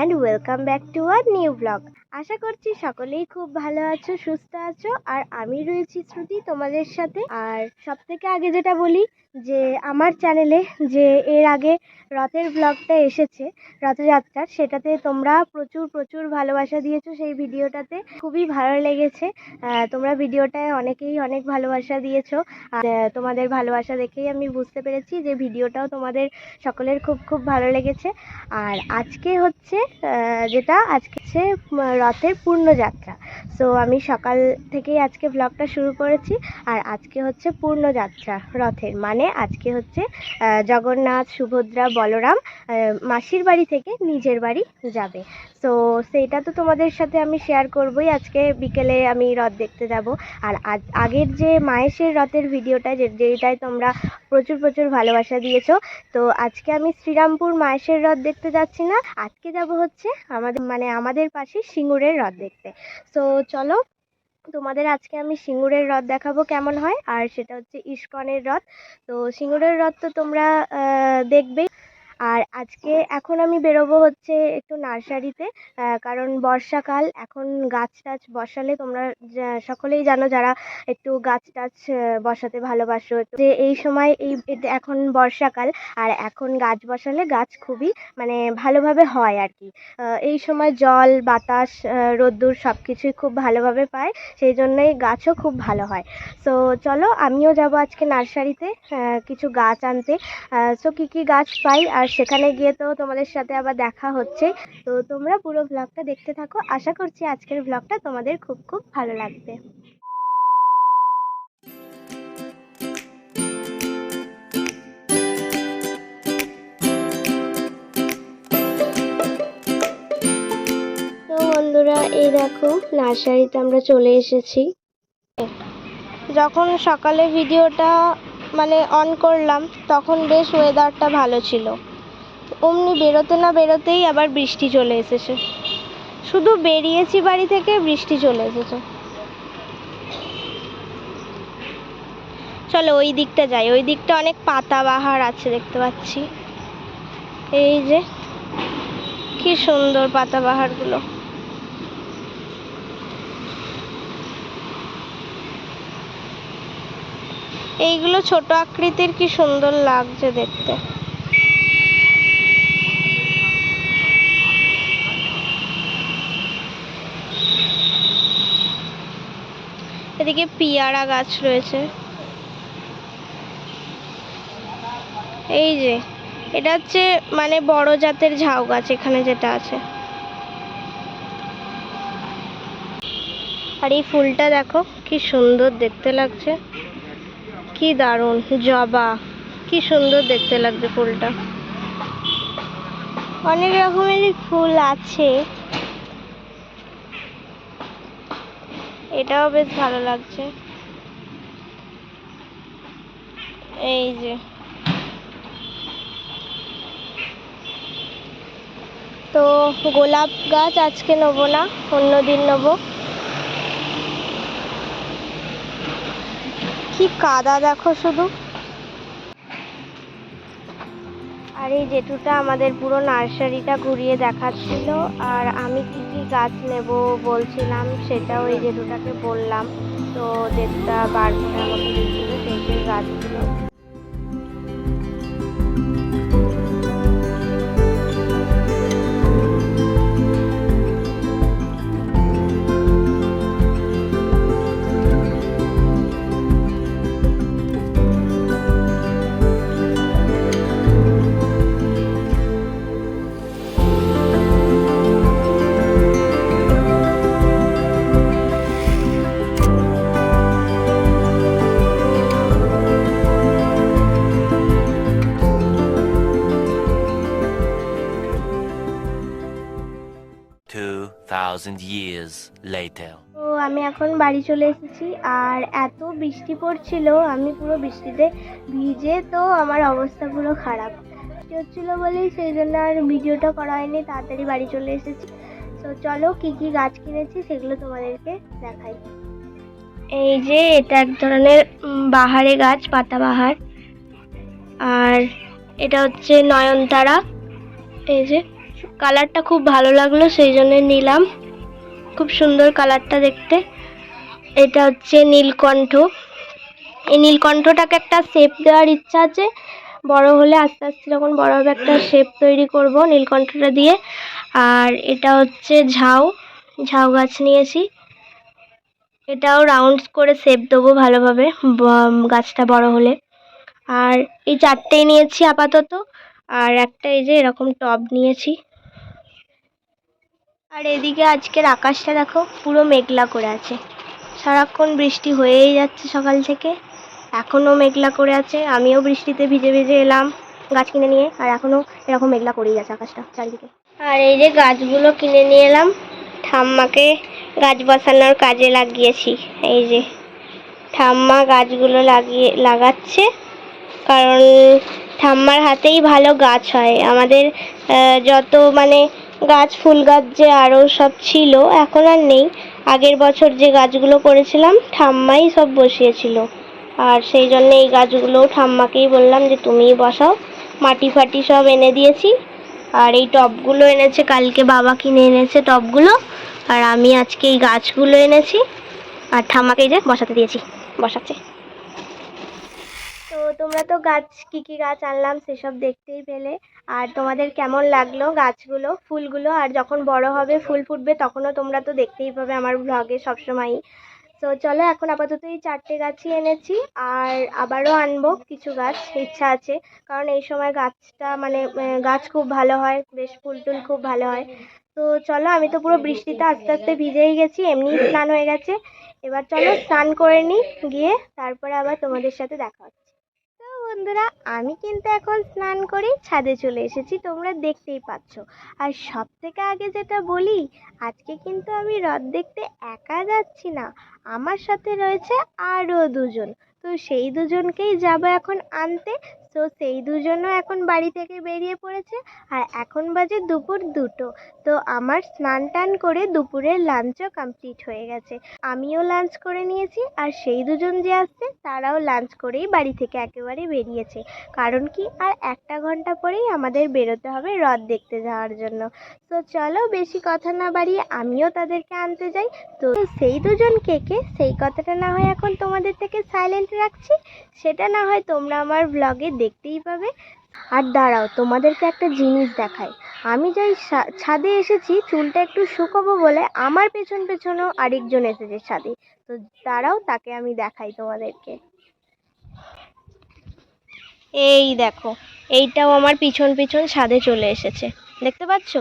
and welcome back to our new vlog. আশা করছি সকলেই খুব ভালো আছো, সুস্থ আছো, আর আমি রয়েছি শ্রুতি তোমাদের সাথে। আর সব থেকে আগে যেটা বলি, যে আমার চ্যানেলে যে এর আগে রথের ব্লগটা এসেছে রথযাত্রার সেটাতে তোমরা প্রচুর প্রচুর ভালোবাসা দিয়েছ সেই ভিডিওটাতে। খুবই ভালো লেগেছে। তোমরা ভিডিওটায় অনেকেই অনেক ভালোবাসা দিয়েছ। আর তোমাদের ভালোবাসা দেখেই আমি বুঝতে পেরেছি যে ভিডিওটাও তোমাদের সকলের খুব খুব ভালো লেগেছে। আর আজকে হচ্ছে যেটা আজকে হচ্ছে রথের পূর্ণযাত্রা। সো আমি সকাল থেকেই আজকে ব্লগটা শুরু করেছি। আর আজকে হচ্ছে পূর্ণযাত্রা রথের। মানে আজকে হচ্ছে জগন্নাথ, সুভদ্রা, বলরাম মাসির বাড়ি থেকে নিজের বাড়ি যাবে। সো সেইটা তো তোমাদের সাথে আমি শেয়ার করবই। আজকে বিকেলে আমি রথ দেখতে যাব। আর আগের যে মায়েশের রথের ভিডিওটা, যে যেটাই তোমরা প্রচুর প্রচুর ভালোবাসা দিয়েছ, তো আজকে আমি শ্রীরামপুর মায়েশের রথ দেখতে যাচ্ছি না। আজকে যাব হচ্ছে আমাদের মানে আমাদের পাশে সিঙ্গুরের রথ দেখতে। তো চলো, তোমাদের আজকে আমি সিঙ্গুরের রথ দেখাবো কেমন হয়, আর সেটা হচ্ছে ইস্কনের রথ। তো, সিঙ্গুরের রথ তো তোমরা দেখবেই আর আজকে এখন আমি বেরোবো হচ্ছে একটু নার্সারিতে কারণ বর্ষাকাল, এখন গাছ টাছ বসালে তোমরা সকলেই জানো যারা একটু গাছ টাছ বসাতে ভালোবাসো। যে এই সময় এই এখন বর্ষাকাল, আর এখন গাছ বসালে গাছ খুবই মানে ভালোভাবে হয় আর কি। এই সময় জল, বাতাস রোদ্দুর সব কিছুই খুব ভালোভাবে পায়, সেই জন্যই গাছও খুব ভালো হয়। তো চলো আমিও যাব আজকে নার্সারিতে কিছু গাছ আনতে। সো কী কী গাছ পাই আর সেখানে গিয়ে তো তোমাদের সাথে আবার দেখা হচ্ছে। তো তোমরা পুরো ব্লগটা দেখতে থাকো। আশা করছি আজকের ব্লগটা তোমাদের খুব খুব ভালো লাগবে। বন্ধুরা, এই দেখো, নার্সারিতে আমরা চলে এসেছি। যখন সকালে ভিডিওটা মানে অন করলাম, তখন বেশ ওয়েদারটা ভালো ছিল। অমনি বেরোতে না বেরোতেই আবার বৃষ্টি চলে এসেছে। শুধু বেরিয়েছি বাড়ি থেকে বৃষ্টি চলে এসেছে। চলো ওই দিকটা যাই। ওই দিকটা অনেক পাতাবাহার আছে দেখতে পাচ্ছি। এই যে, কি সুন্দর পাতাবাহারগুলো। এইগুলো ছোট আকৃতির কি সুন্দর লাগছে দেখতে। এদিকে পিয়ারা গাছ রয়েছে। এই যে, এটা হচ্ছে মানে বড় জাতের ঝাউ গাছ এখানে যেটা আছে। আর এই ফুলটা দেখো, কি সুন্দর দেখতে লাগছে। কি দারুণ, জবা, কি সুন্দর দেখতে লাগছে ফুলটা। অনেক রকমেরই ফুল আছে। এটাও বেশ ভালো লাগছে। এই যে। তো গোলাপ গাছ আজকে নেব না, অন্য দিন নেব। কি কাদা দেখো শুধু। আর এই জেঠুটা আমাদের পুরো নার্সারিটা ঘুরিয়ে দেখাচ্ছিল। আর আমি কি কি গাছ নেব বলছিলাম, সেটাও এই জেঠুটাকে বললাম। তো জেঠুটা বার করে আমাকে দিচ্ছিল সেই সেই গাছগুলো। 2000 years later. তো আমি এখন বাড়ি চলে এসেছি, আর এত বৃষ্টি পড়ছিল, আমি পুরো বৃষ্টিতে ভিজে, তো আমার অবস্থা পুরো খারাপ হচ্ছিল বলেই সেই জন্য আর ভিডিওটা করা হয়নি, তাড়াতাড়ি বাড়ি চলে এসেছি। তো চলো কি কি গাছ কিনেছি সেগুলো তোমাদেরকে দেখাই। এই যে এটা এক ধরনের বাহারে গাছ পাতাবাহার আর এটা হচ্ছে নয়নতারা। এই যে, কালারটা খুব ভালো লাগল, সেই জন্য নিলাম। খুব সুন্দর কালারটা দেখতে। এটা হচ্ছে নীলকণ্ঠ। এই নীলকণ্ঠটাকে একটা শেপ দেওয়ার ইচ্ছা আছে। বড় হলে আস্তে আস্তে যখন বড় হবে একটা শেপ তৈরি করব নীলকণ্ঠটা দিয়ে। আর এটা হচ্ছে ঝাউ। ঝাউ গাছ নিয়েছি। এটাও রাউন্ডস করে শেপ দেবো ভালোভাবে গাছটা বড় হলে। আর এই চারটেই নিয়েছি আপাতত। আর একটা এই যে এরকম টব নিয়েছি। আর এদিকে আজকের আকাশটা দেখো, পুরো মেঘলা করে আছে। সারাক্ষণ বৃষ্টি হয়েই যাচ্ছে সকাল থেকে। এখনও মেঘলা করে আছে। আমিও বৃষ্টিতে ভিজে ভিজে এলাম গাছ কিনে নিয়ে, আর এখনও এরকম মেঘলা করেই আছে আকাশটা চারিদিকে। আর এই যে গাছগুলো কিনে নিয়ে এলাম, ঠাম্মাকে গাছ বসানোর কাজে লাগিয়েছি। এই যে ঠাম্মা গাছগুলো লাগিয়ে, লাগাচ্ছে, কারণ ঠাম্মার হাতেই ভালো গাছ হয়। আমাদের যত মানে গাছ, ফুল গাছ যে আরও সব ছিল, এখন আর নেই। আগের বছর যে গাছগুলো করেছিলাম, ঠাম্মাই সব বসিয়েছিল। আর সেই জন্য এই গাছগুলোও ঠাম্মাকেই বললাম যে, তুমিই বসাও। মাটি ফাটি সব এনে দিয়েছি। আর এই টবগুলো এনেছে, কালকে বাবা কিনে এনেছে টবগুলো। আর আমি আজকে এই গাছগুলো এনেছি। আর ঠাম্মাকে যে বসাতে দিয়েছি, বসাচ্ছে। তো তোমরা তো গাছ, কি কি গাছ আনলাম সেসব দেখতেই পেলে। আর তোমাদের কেমন লাগল গাছগুলো, ফুলগুলো? আর যখন বড় হবে, ফুল ফুটবে, তখনও তোমরা তো দেখতেই পাবে আমার ব্লগে সবসময়ই। তো চলো এখন আপাতত এই চারটে গাছই এনেছি, আর আবারও আনব কিছু গাছ, ইচ্ছা আছে। কারণ এই সময় গাছটা মানে গাছ খুব ভালো হয়, বেশ ফুল টুল খুব ভালো হয়। তো চলো, আমি তো পুরো বৃষ্টিতে আস্তে আস্তে ভিজেই গেছি এমনি স্নান হয়ে গেছে। এবার চলো স্নান করে নিই, গিয়ে তারপরে আবার তোমাদের সাথে দেখা হচ্ছে বন্ধুরা, আমি কিন্তু এখন স্নান করে ছাদে চলে এসেছি, তোমরা দেখতেই পাচ্ছ। আর সব থেকে আগে যেটা বলি, আজকে কিন্তু আমি হ্রদ দেখতে একা যাচ্ছি না, আমার সাথে রয়েছে আরও দুজন। তো সেই দুজনকেই যাব এখন আনতে। তো সেই দুজনও এখন বাড়ি থেকে বেরিয়ে পড়েছে আর এখন বাজে দুপুর দুটো। তো আমার স্নান টান করে দুপুরের লাঞ্চও কমপ্লিট হয়ে গেছে। আমিও লাঞ্চ করে নিয়েছি আর সেই দুজন যে আসছে, তারাও লাঞ্চ করেই বাড়ি থেকে একেবারে বেরিয়েছে। কারণ কি? আর একটা ঘণ্টা পরেই আমাদের বেরোতে হবে হ্রদ দেখতে যাওয়ার জন্য। তো চলো বেশি কথা না বাড়িয়ে আমিও তাদেরকে আনতে যাই। তো সেই দুজন কে কে? সেই কথাটা না হয় এখন তোমাদের থেকে সাইলেন্ট রাখছি। সেটা না হয় তোমরা আমার ব্লগে দেখতেই পাবে। আর দাঁড়াও, তোমাদেরকে একটা জিনিস দেখাই। আমি যাই ছাদে এসেছি, চুলটা একটু শুকাবো বলে আমার পেছন পেছনেও আরেকজন এসেছে ছাদে। তো দাঁড়াও, তাকে আমি দেখাই তোমাদেরকে। এই দেখো, এইটাও আমার পিছন পিছন ছাদে চলে এসেছে। দেখতে পাচ্ছ?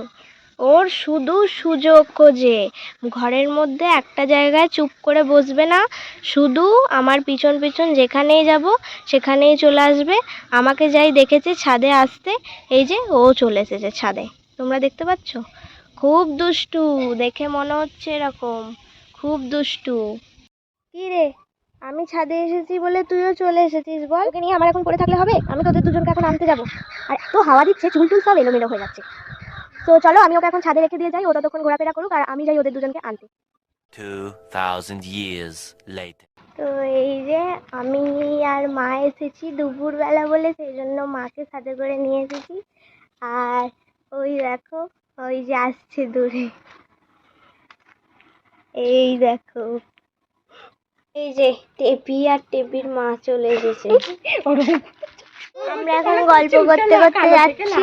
ওর শুধু সুযোগ খোঁজে। ঘরের মধ্যে একটা জায়গায় চুপ করে বসবে না। শুধু আমার পিছন পিছন যেখানেই যাব, সেখানেই চলে আসবে। আমাকে যাই দেখেছে ছাদে আসতে, এই যে ও চলে এসেছে ছাদে। তোমরা দেখতে পাচ্ছ? খুব দুষ্টু, দেখে মনে হচ্ছে এরকম। খুব দুষ্টু। কি রে? আমি ছাদে এসেছি বলে তুইও চলে এসেছিস, বল। নিয়ে আমার এখন পড়ে থাকলে হবে? আমি তোদের দুজনকে এখন আনতে যাব। আর এত হাওয়া দিচ্ছে চুল টুল সব এলোমেলো হয়ে যাচ্ছে। তো চলো আমি ওকে এখন ছাদে রেখে দিয়ে যাই ও ততক্ষণ ঘোরাফেরা করুক আর আমি যাই ওদের দুজনকে আনতে। 2,000 years later. তো এই যে আমি আর মা এসেছি দুপুরবেলা বলে সেই জন্য মাকে সাথে করে নিয়ে এসেছি। আর ওই দেখো ওই যে আসছে দূরে। এই দেখো এই যে টেপি আর টেপির মা চলে এসেছে। আমরা এখন গল্প করতে করতে যাচ্ছি।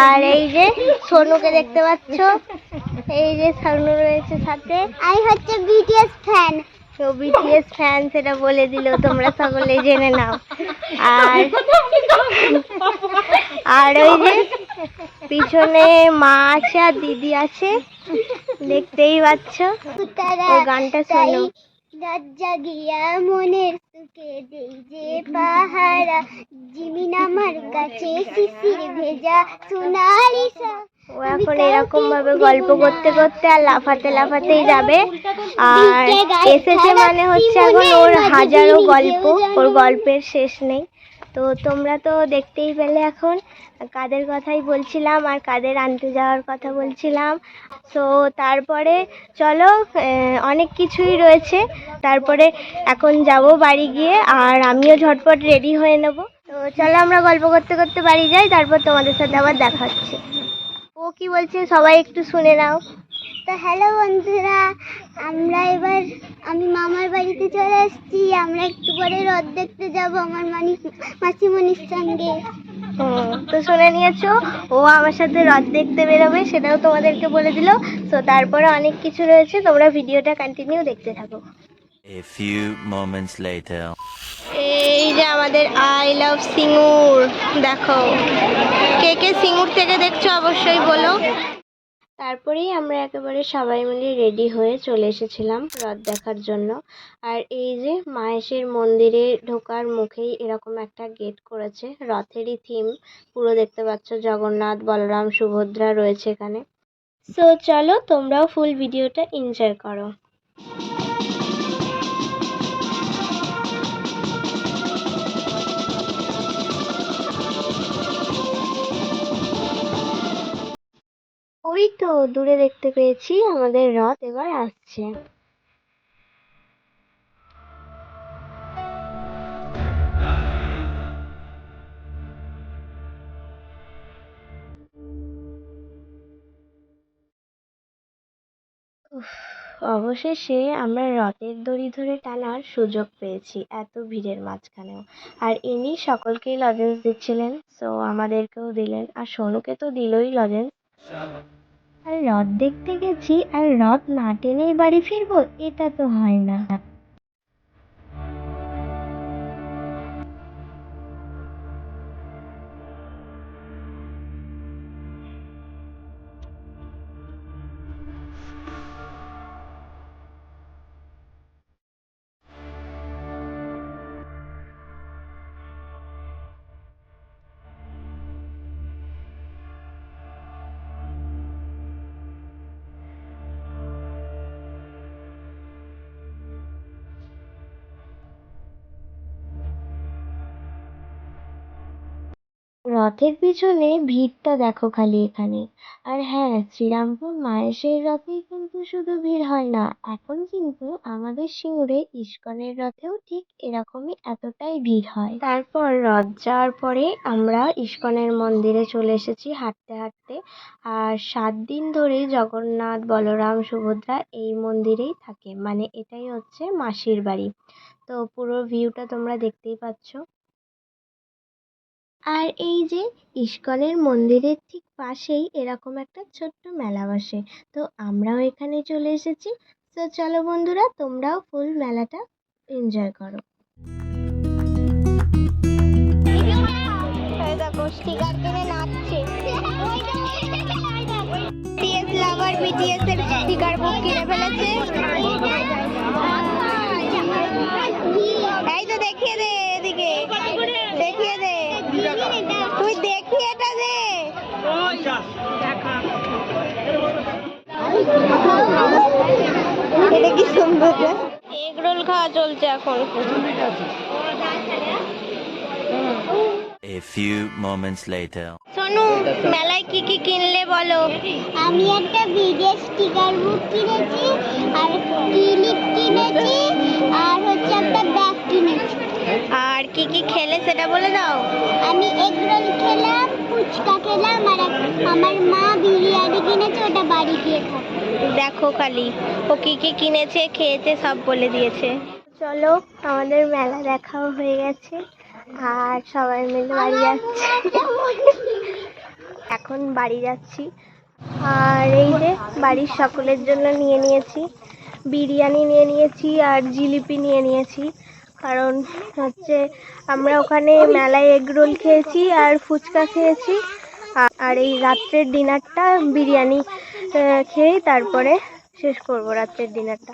আর এই যে সোনুকে দেখতে পাচ্ছ এই যে সোনু রয়েছে সাথে। আমি হচ্ছে বিটিএস ফ্যান তো বিটিএস ফ্যান সেটা বলে দিল তোমরা সকলে জেনে নাও। আর আর ওই যে পিছনে মা আছে আর দিদি আছে দেখতেই পাচ্ছ। ও গানটা শোনো। রাত জাগিয়া মনের সুখে দেই যে পাহারা? জিমিন আমার কাছে শিশির ভেজা সোনালি ও এখন এরকম ভাবে গল্প করতে করতে আর লাফাতে লাফাতেই যাবে। আর এসেছে মানে হচ্ছে এখন ওর হাজারো গল্প ওর গল্পের শেষ নেই। তো তোমরা তো দেখতেই পেলে এখন। কাদের কথাই বলছিলাম আর কাদের আনতে যাওয়ার কথা বলছিলাম। তো তারপরে চলো অনেক কিছুই রয়েছে। তারপরে এখন যাব বাড়ি গিয়ে, আর আমিও ঝটপট রেডি হয়ে নেব। তো চলো আমরা গল্প করতে করতে বাড়ি যাই, তারপর তোমাদের সাথে আবার দেখা হচ্ছে। ও কি বলছে, সবাই একটু শুনে নাও। তো হ্যালো বন্ধুরা, আমরা এবার, আমি মামার বাড়িতে চলে এসেছি আমরা একটু পরে রথ দেখতে যাব আমার মানি, মাসিমণির সঙ্গে। তো শুনে নিয়েছো। ও আমার সাথে রথ দেখতে বেরোবে সেটাও তোমাদেরকে বলে দিল। তো তারপরে অনেক কিছু রয়েছে তোমরা ভিডিওটা কন্টিনিউ দেখতে থাকো। A few moments later. এই যে আমাদের আই লাভ সিঙ্গুর দেখো। কে কে সিঙ্গুর থেকে দেখছ অবশ্যই বলো। তারপরেই আমরা একেবারে সবাই মিলে রেডি হয়ে চলে এসেছিলাম রথ দেখার জন্য। আর এই যে মাহেশের মন্দিরে ঢোকার মুখেই এরকম একটা গেট করেছে। রথেরই থিম পুরো দেখতে পাচ্ছ জগন্নাথ, বলরাম, সুভদ্রা রয়েছে এখানে। সো চলো তোমরাও ফুল ভিডিওটা এনজয় করো। ওই তো দূরে দেখতে পেয়েছি, আমাদের রথ এবার আসছে। অবশেষে আমরা রথের দড়ি ধরে টানার সুযোগ পেয়েছি, এত ভিড়ের মাঝখানেও। আর ইনি সকলকেই লজেন্স দিচ্ছিলেন সো আমাদেরকেও দিলেন। আর সোনুকে তো দিলই লজেন্স আর রথ দেখতে গেছি আর রথ না টেনেই বাড়ি ফিরবো এটা তো হয় না। রথের পিছনে ভিড়টা দেখো খালি এখানে। আর হ্যাঁ শ্রীরামপুর মায়েশের রথেই কিন্তু শুধু ভিড় হয় না, এখন কিন্তু আমাদের সিঙ্গুরে ইস্কনের রথেও ঠিক এরকমই এতটাই ভিড় হয়। তারপর রথ যাওয়ার পরে আমরা ইস্কনের মন্দিরে চলে এসেছি হাঁটতে হাঁটতে। আর সাত দিন ধরে জগন্নাথ, বলরাম, সুভদ্রা এই মন্দিরেই থাকে। মানে এটাই হচ্ছে মাসির বাড়ি। তো পুরো ভিউটা তোমরা দেখতেই পাচ্ছ। আর এই যে ইস্কনের মন্দিরের ঠিক পাশেই এরকম একটা ছোট্ট মেলা বসে। তো আমরাও এখানে চলে এসেছি। তো চলো বন্ধুরা তোমরাও ফুল মেলাটা এনজয় করো। দেখো স্টিকার কিনে নাচছে। বিটিএস লাভার বিটিএস এর স্টিকার বুক কিনে ফেলেছে। এটা কি সুন্দর এগ রোল খাওয়া চলছে এখন। A few moments later. Sonu মেলায় কি কি কিনলে বলো? আমি একটা বিদেশ স্টিকার বুক কিনেছি আর ক্লিপ কিনেছি আর হচ্ছে একটা ব্যাগ কিনেছি। আর কি কি খেলে সেটা বলে দাও। আমি এগ রোল খেলাম ফুচকা খেলাম আর আমার মা বিরিয়ানি কিনেছে ওটা বাড়ি গিয়ে খাব। দেখো খালি ও কি কি কিনেছে খেয়েছে সব বলে দিয়েছে। চলো আমাদের মেলা দেখাও হয়ে গেছে আর সবাই মিলে বাড়ি যাচ্ছে। এখন বাড়ি যাচ্ছি। আর এই যে বাড়ির সকলের জন্য নিয়ে নিয়েছি। বিরিয়ানি নিয়ে নিয়েছি আর জিলিপি নিয়ে নিয়েছি। কারণ হচ্ছে আমরা ওখানে মেলায় এগ রোল খেয়েছি আর ফুচকা খেয়েছি। আর এই রাত্রের ডিনারটা বিরিয়ানি খেয়েই তারপরে শেষ করব রাত্রের ডিনারটা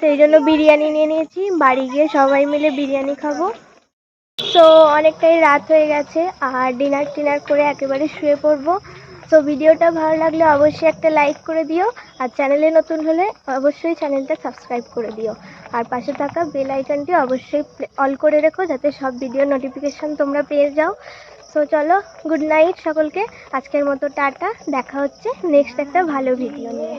সেই জন্য বিরিয়ানি নিয়ে নিয়েছি। বাড়ি গিয়ে সবাই মিলে বিরিয়ানি খাব। তো অনেকটাই রাত হয়ে গেছে আর ডিনার টিনার করে একেবারে শুয়ে পড়ব। তো ভিডিওটা ভালো লাগলে অবশ্যই একটা লাইক করে দিও। আর চ্যানেলে নতুন হলে অবশ্যই চ্যানেলটা সাবস্ক্রাইব করে দিও। আর পাশে থাকা বেল আইকনটি অবশ্যই অল করে রেখো যাতে সব ভিডিও নোটিফিকেশান তোমরা পেয়ে যাও। সো চলো গুড নাইট সকলকে। আজকের মতো টাটা। দেখা হচ্ছে নেক্সট একটা ভালো ভিডিও নিয়ে।